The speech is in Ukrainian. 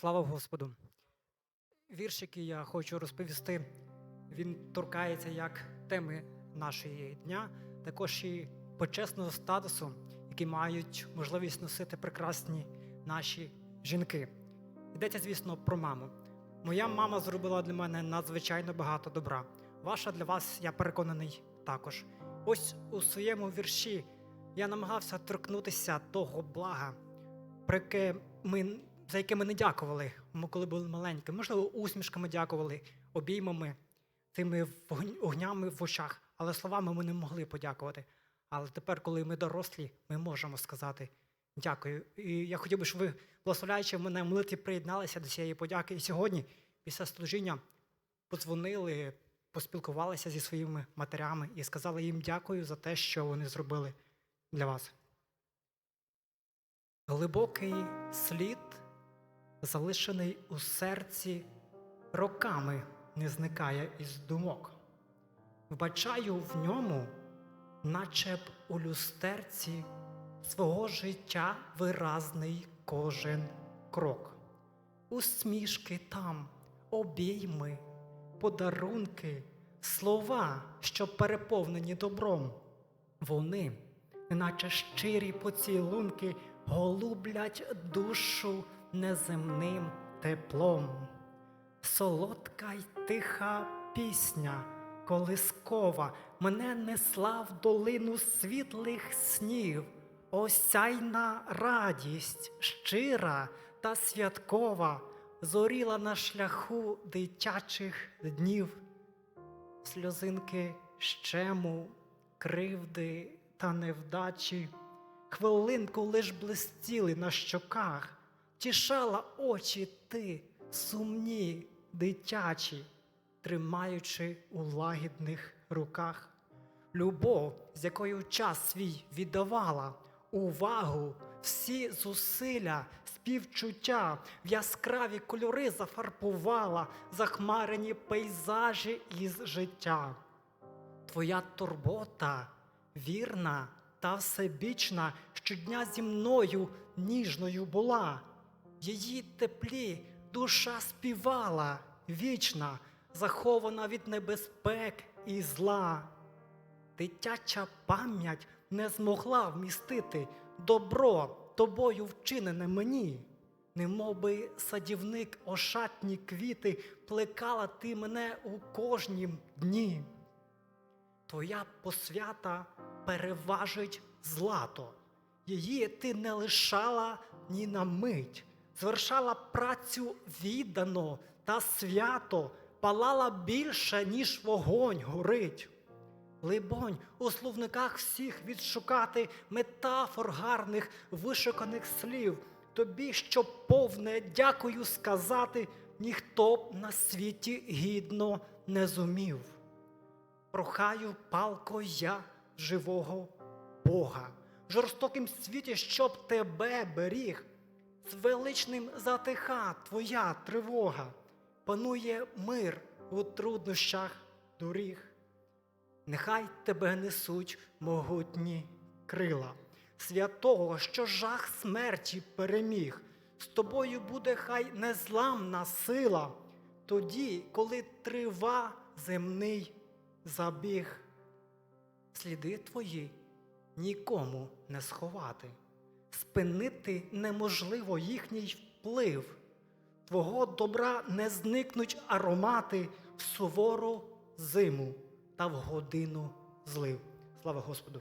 Слава Господу! Вірш, який я хочу розповісти, він торкається як теми нашої дня, також і почесного статусу, який мають можливість носити прекрасні наші жінки. Йдеться, звісно, про маму. Моя мама зробила для мене надзвичайно багато добра. Ваша для вас, я переконаний, також. Ось у своєму вірші я намагався торкнутися того блага, про яке ми, за яке ми не дякували, ми коли були маленькі. Можливо, усмішками дякували, обіймами, тими огнями в очах, але словами ми не могли подякувати. Але тепер, коли ми дорослі, ми можемо сказати дякую. І я хотів би, щоб ви, благословляючи мене в молитві, приєдналися до цієї подяки. І сьогодні, після служіння, подзвонили, поспілкувалися зі своїми матерями і сказали їм дякую за те, що вони зробили для вас. Глибокий слід, залишений у серці, роками не зникає із думок. Вбачаю в ньому, наче б у люстерці, свого життя виразний кожен крок. Усмішки там, обійми, подарунки, слова, що переповнені добром. Вони, наче щирі поцілунки, голублять душу неземним теплом. Солодка й тиха пісня, колискова, мене несла в долину світлих снів, осяйна радість, щира та святкова, зоріла на шляху дитячих днів. Сльозинки щему, кривди та невдачі, хвилинку лиш блистіли на щоках, тішала очі ти, сумні, дитячі, тримаючи у лагідних руках. Любов, з якою час свій віддавала, увагу, всі зусилля, співчуття в яскраві кольори зафарбувала, захмарені пейзажі із життя. Твоя турбота вірна та всебічна щодня зі мною ніжною була. Її теплі душа співала вічна, захована від небезпек і зла. Дитяча пам'ять не змогла вмістити добро тобою вчинене мені. Немовби садівник ошатні квіти, плекала ти мене у кожнім дні. Твоя посвята переважить злато. Її ти не лишала ні на мить, звершала працю віддано та свято, палала більше, ніж вогонь горить. Либонь, у словниках всіх відшукати метафор гарних вишуканих слів, тобі, що повне дякую сказати, ніхто б на світі гідно не зумів. Прохаю палко я живого Бога, в жорстокім світі, щоб тебе беріг, з величним затиха твоя тривога, панує мир у труднощах доріг. Нехай тебе несуть могутні крила, святого, що жах смерті переміг. З тобою буде хай незламна сила, тоді, коли трива земний забіг. Сліди твої нікому не сховати, спинити неможливо їхній вплив. Твого добра не зникнуть аромати в сувору зиму та в годину злив. Слава Господу!